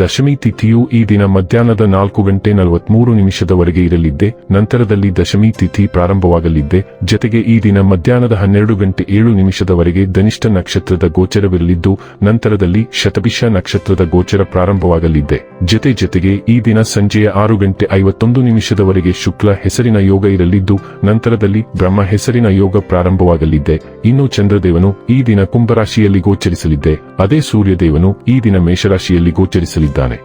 ದಶಮಿ ತಿಥಿಯು ಈ ದಿನ ಮಧ್ಯಾಹ್ನದ ನಾಲ್ಕು ಗಂಟೆ ನಲವತ್ಮೂರು ನಿಮಿಷದವರೆಗೆ ಇರಲಿದ್ದೆ, ನಂತರದಲ್ಲಿ ದಶಮಿ ತಿಥಿ ಪ್ರಾರಂಭವಾಗಲಿದ್ದೆ, ಜತೆಗೆ ಈ ದಿನ ಮಧ್ಯಾಹ್ನದ ಹನ್ನೆರಡು ಗಂಟೆ ಏಳು ನಿಮಿಷದವರೆಗೆ ಧನಿಷ್ಠ ನಕ್ಷತ್ರದ ಗೋಚರವಿರಲಿದ್ದು, ನಂತರದಲ್ಲಿ ಶತಭಿಷ ನಕ್ಷತ್ರದ ಗೋಚರ ಪ್ರಾರಂಭವಾಗಲಿದ್ದೆ. ಜತೆ ಜತೆಗೆ ಈ ದಿನ ಸಂಜೆಯ ಆರು ಗಂಟೆ ಐವತ್ತೊಂದು ನಿಮಿಷದವರೆಗೆ ಶುಕ್ಲ ಹೆಸರಿನ ಯೋಗ ಇರಲಿದ್ದು, ನಂತರದಲ್ಲಿ ಬ್ರಹ್ಮ ಹೆಸರಿನ ಯೋಗ ಪ್ರಾರಂಭವಾಗಲಿದ್ದೆ ಇನ್ನು ಚಂದ್ರದೇವನು ಈ ದಿನ ಕುಂಭರಾಶಿಯಲ್ಲಿ ಗೋಚರಿಸಲಿದ್ದೆ ಅದೇ ಸೂರ್ಯದೇವನು ಈ ದಿನ ಮೇಷರಾಶಿಯಲ್ಲಿ ಗೋಚರಿಸಲಿದ್ದಾನೆ.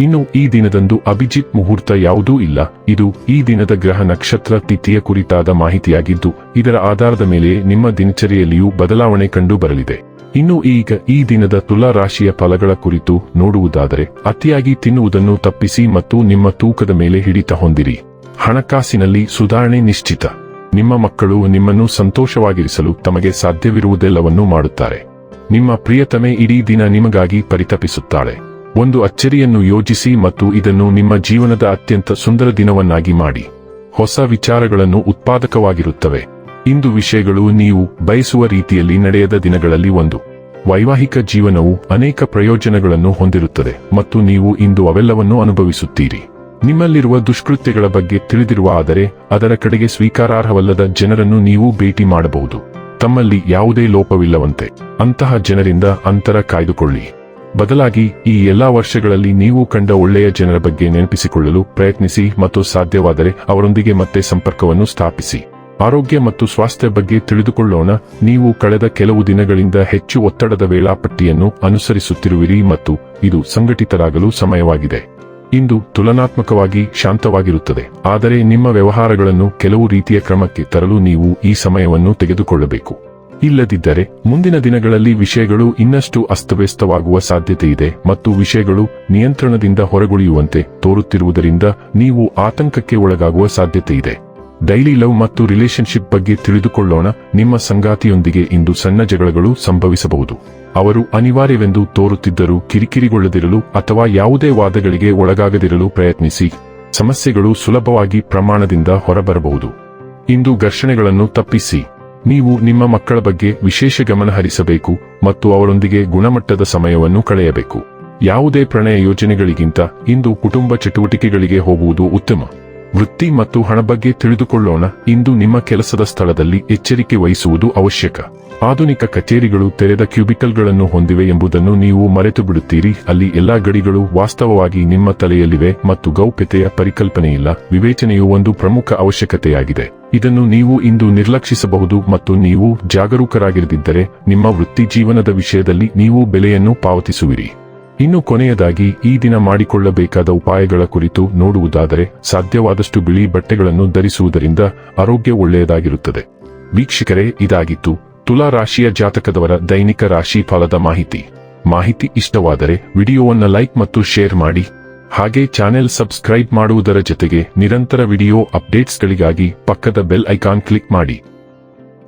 ಇನ್ನು ಈ ದಿನದಂದು ಅಭಿಜಿತ್ ಮುಹೂರ್ತ ಯಾವುದೂ ಇಲ್ಲ. ಇದು ಈ ದಿನದ ಗ್ರಹ ನಕ್ಷತ್ರ ತಿಥಿಯ ಕುರಿತಾದ ಮಾಹಿತಿಯಾಗಿದ್ದು, ಇದರ ಆಧಾರದ ಮೇಲೆ ನಿಮ್ಮ ದಿನಚರಿಯಲ್ಲಿಯೂ ಬದಲಾವಣೆ ಕಂಡು ಬರಲಿದೆ. ಇನ್ನು ಈಗ ಈ ದಿನದ ತುಲಾ ರಾಶಿಯ ಫಲಗಳ ಕುರಿತು ನೋಡುವುದಾದರೆ, ಅತಿಯಾಗಿ ತಿನ್ನುವುದನ್ನು ತಪ್ಪಿಸಿ ಮತ್ತು ನಿಮ್ಮ ತೂಕದ ಮೇಲೆ ಹಿಡಿತ ಹೊಂದಿರಿ. ಹಣಕಾಸಿನಲ್ಲಿ ಸುಧಾರಣೆ ನಿಶ್ಚಿತ. ನಿಮ್ಮ ಮಕ್ಕಳು ನಿಮ್ಮನ್ನು ಸಂತೋಷವಾಗಿರಿಸಲು ತಮಗೆ ಸಾಧ್ಯವಿರುವುದೆಲ್ಲವನ್ನೂ ಮಾಡುತ್ತಾರೆ. ನಿಮ್ಮ ಪ್ರಿಯತಮೆ ಇಡೀ ದಿನ ನಿಮಗಾಗಿ ಪರಿತಪಿಸುತ್ತಾಳೆ. ಒಂದು ಅಚ್ಚರಿಯನ್ನು ಯೋಜಿಸಿ ಮತ್ತು ಇದನ್ನು ನಿಮ್ಮ ಜೀವನದ ಅತ್ಯಂತ ಸುಂದರ ದಿನವನ್ನಾಗಿ ಮಾಡಿ. ಹೊಸ ವಿಚಾರಗಳನ್ನು ಉತ್ಪಾದಕವಾಗಿರುತ್ತವೆ. ಇಂದು ವಿಷಯಗಳು ನೀವು ಬಯಸುವ ರೀತಿಯಲ್ಲಿ ನಡೆಯದ ದಿನಗಳಲ್ಲಿ ಒಂದು. ವೈವಾಹಿಕ ಜೀವನವು ಅನೇಕ ಪ್ರಯೋಜನಗಳನ್ನು ಹೊಂದಿರುತ್ತದೆ ಮತ್ತು ನೀವು ಇಂದು ಅವೆಲ್ಲವನ್ನೂ ಅನುಭವಿಸುತ್ತೀರಿ. ನಿಮ್ಮಲ್ಲಿರುವ ದುಷ್ಕೃತ್ಯಗಳ ಬಗ್ಗೆ ತಿಳಿದಿರುವ ಆದರೆ ಅದರ ಕಡೆಗೆ ಸ್ವೀಕಾರಾರ್ಹವಲ್ಲದ ಜನರನ್ನು ನೀವು ಭೇಟಿ ಮಾಡಬಹುದು. ತಮ್ಮಲ್ಲಿ ಯಾವುದೇ ಲೋಪವಿಲ್ಲವಂತೆ. ಅಂತಹ ಜನರಿಂದ ಅಂತರ ಕಾಯ್ದುಕೊಳ್ಳಿ. ಬದಲಾಗಿ ಈ ಎಲ್ಲಾ ವರ್ಷಗಳಲ್ಲಿ ನೀವು ಕಂಡ ಒಳ್ಳೆಯ ಜನರ ಬಗ್ಗೆ ನೆನಪಿಸಿಕೊಳ್ಳಲು ಪ್ರಯತ್ನಿಸಿ ಮತ್ತು ಸಾಧ್ಯವಾದರೆ ಅವರೊಂದಿಗೆ ಮತ್ತೆ ಸಂಪರ್ಕವನ್ನು ಸ್ಥಾಪಿಸಿ. ಆರೋಗ್ಯ ಮತ್ತು ಸ್ವಾಸ್ಥ್ಯ ಬಗ್ಗೆ ತಿಳಿದುಕೊಳ್ಳೋಣ. ನೀವು ಕಳೆದ ಕೆಲವು ದಿನಗಳಿಂದ ಹೆಚ್ಚು ಒತ್ತಡದ ವೇಳಾಪಟ್ಟಿಯನ್ನು ಅನುಸರಿಸುತ್ತಿರುವಿರಿ ಮತ್ತು ಇದು ಸಂಘಟಿತರಾಗಲು ಸಮಯವಾಗಿದೆ. ಇಂದು ತುಲನಾತ್ಮಕವಾಗಿ ಶಾಂತವಾಗಿರುತ್ತದೆ. ಆದರೆ ನಿಮ್ಮ ವ್ಯವಹಾರಗಳನ್ನು ಕೆಲವು ರೀತಿಯ ಕ್ರಮಕ್ಕೆ ತರಲು ನೀವು ಈ ಸಮಯವನ್ನು ತೆಗೆದುಕೊಳ್ಳಬೇಕು. ಇಲ್ಲದಿದ್ದರೆ, ಮುಂದಿನ ದಿನಗಳಲ್ಲಿ ವಿಷಯಗಳು ಇನ್ನಷ್ಟು ಅಸ್ತವ್ಯಸ್ತವಾಗುವ ಸಾಧ್ಯತೆ ಇದೆ ಮತ್ತು ವಿಷಯಗಳು ನಿಯಂತ್ರಣದಿಂದ ಹೊರಗುಳಿಯುವಂತೆ ತೋರುತ್ತಿರುವುದರಿಂದ ನೀವು ಆತಂಕಕ್ಕೆ ಒಳಗಾಗುವ ಸಾಧ್ಯತೆ ಇದೆ. ಡೈಲಿ ಲವ್ ಮತ್ತು ರಿಲೇಶನ್ಶಿಪ್ ಬಗ್ಗೆ ತಿಳಿದುಕೊಳ್ಳೋಣ. ನಿಮ್ಮ ಸಂಗಾತಿಯೊಂದಿಗೆ ಇಂದು ಸಣ್ಣ ಜಗಳಗಳು ಸಂಭವಿಸಬಹುದು. ಅವರು ಅನಿವಾರ್ಯವೆಂದು ತೋರುತ್ತಿದ್ದರೂ ಕಿರಿಕಿರಿಗೊಳ್ಳದಿರಲು ಅಥವಾ ಯಾವುದೇ ವಾದಗಳಿಗೆ ಒಳಗಾಗದಿರಲು ಪ್ರಯತ್ನಿಸಿ. ಸಮಸ್ಯೆಗಳು ಸುಲಭವಾಗಿ ಪ್ರಮಾಣದಿಂದ ಹೊರಬರಬಹುದು. ಇಂದು ಘರ್ಷಣೆಗಳನ್ನು ತಪ್ಪಿಸಿ. ನೀವು ನಿಮ್ಮ ಮಕ್ಕಳ ಬಗ್ಗೆ ವಿಶೇಷ ಗಮನ ಹರಿಸಬೇಕು ಮತ್ತು ಅವರೊಂದಿಗೆ ಗುಣಮಟ್ಟದ ಸಮಯವನ್ನು ಕಳೆಯಬೇಕು. ಯಾವುದೇ ಪ್ರಣಯ ಯೋಜನೆಗಳಿಗಿಂತ ಇಂದು ಕುಟುಂಬ ಚಟುವಟಿಕೆಗಳಿಗೆ ಹೋಗುವುದು ಉತ್ತಮ. ವೃತ್ತಿ ಮತ್ತು ಹಣ ಬಗ್ಗೆ ತಿಳಿದುಕೊಳ್ಳೋಣ. ಇಂದು ನಿಮ್ಮ ಕೆಲಸದ ಸ್ಥಳದಲ್ಲಿ ಎಚ್ಚರಿಕೆ ವಹಿಸುವುದು ಅವಶ್ಯಕ. ಆಧುನಿಕ ಕಚೇರಿಗಳು ತೆರೆದ ಕ್ಯೂಬಿಕಲ್ಗಳನ್ನು ಹೊಂದಿವೆ ಎಂಬುದನ್ನು ನೀವು ಮರೆತು ಬಿಡುತ್ತೀರಿ ಅಲ್ಲಿ ಎಲ್ಲಾ ಗಡಿಗಳು ವಾಸ್ತವವಾಗಿ ನಿಮ್ಮ ತಲೆಯಲ್ಲಿವೆ ಮತ್ತು ಗೌಪ್ಯತೆಯ ಪರಿಕಲ್ಪನೆಯಿಲ್ಲ. ವಿವೇಚನೆಯು ಒಂದು ಪ್ರಮುಖ ಅವಶ್ಯಕತೆಯಾಗಿದೆ. ಇದನ್ನು ನೀವು ಇಂದು ನಿರ್ಲಕ್ಷಿಸಬಹುದು ಮತ್ತು ನೀವು ಜಾಗರೂಕರಾಗಿರದಿದ್ದರೆ ನಿಮ್ಮ ವೃತ್ತಿ ಜೀವನದ ವಿಷಯದಲ್ಲಿ ನೀವು ಬೆಲೆಯನ್ನು ಪಾವತಿಸುವಿರಿ. ಇನ್ನು ಕೊನೆಯದಾಗಿ ಈ ದಿನ ಮಾಡಿಕೊಳ್ಳಬೇಕಾದ ಉಪಾಯಗಳ ಕುರಿತು ನೋಡುವುದಾದರೆ ಸಾಧ್ಯವಾದಷ್ಟು ಬಿಳಿ ಬಟ್ಟೆಗಳನ್ನು ಧರಿಸುವುದರಿಂದ ಆರೋಗ್ಯ ಒಳ್ಳೆಯದಾಗಿರುತ್ತದೆ. ವೀಕ್ಷಕರೇ, ಇದಾಗಿತ್ತು ತುಲಾ ರಾಶಿಯ ಜಾತಕದವರ ದೈನಿಕ ರಾಶಿ ಫಲದ ಮಾಹಿತಿ. ಮಾಹಿತಿ ಇಷ್ಟವಾದರೆ ವಿಡಿಯೋವನ್ನು ಲೈಕ್ ಮತ್ತು ಶೇರ್ ಮಾಡಿ. ಹಾಗೆ ಚಾನೆಲ್ ಸಬ್ಸ್ಕ್ರೈಬ್ ಮಾಡುವುದರ ಜೊತೆಗೆ ನಿರಂತರ ವಿಡಿಯೋ ಅಪ್ಡೇಟ್ಸ್ಗಳಿಗಾಗಿ ಪಕ್ಕದ ಬೆಲ್ ಐಕಾನ್ ಕ್ಲಿಕ್ ಮಾಡಿ.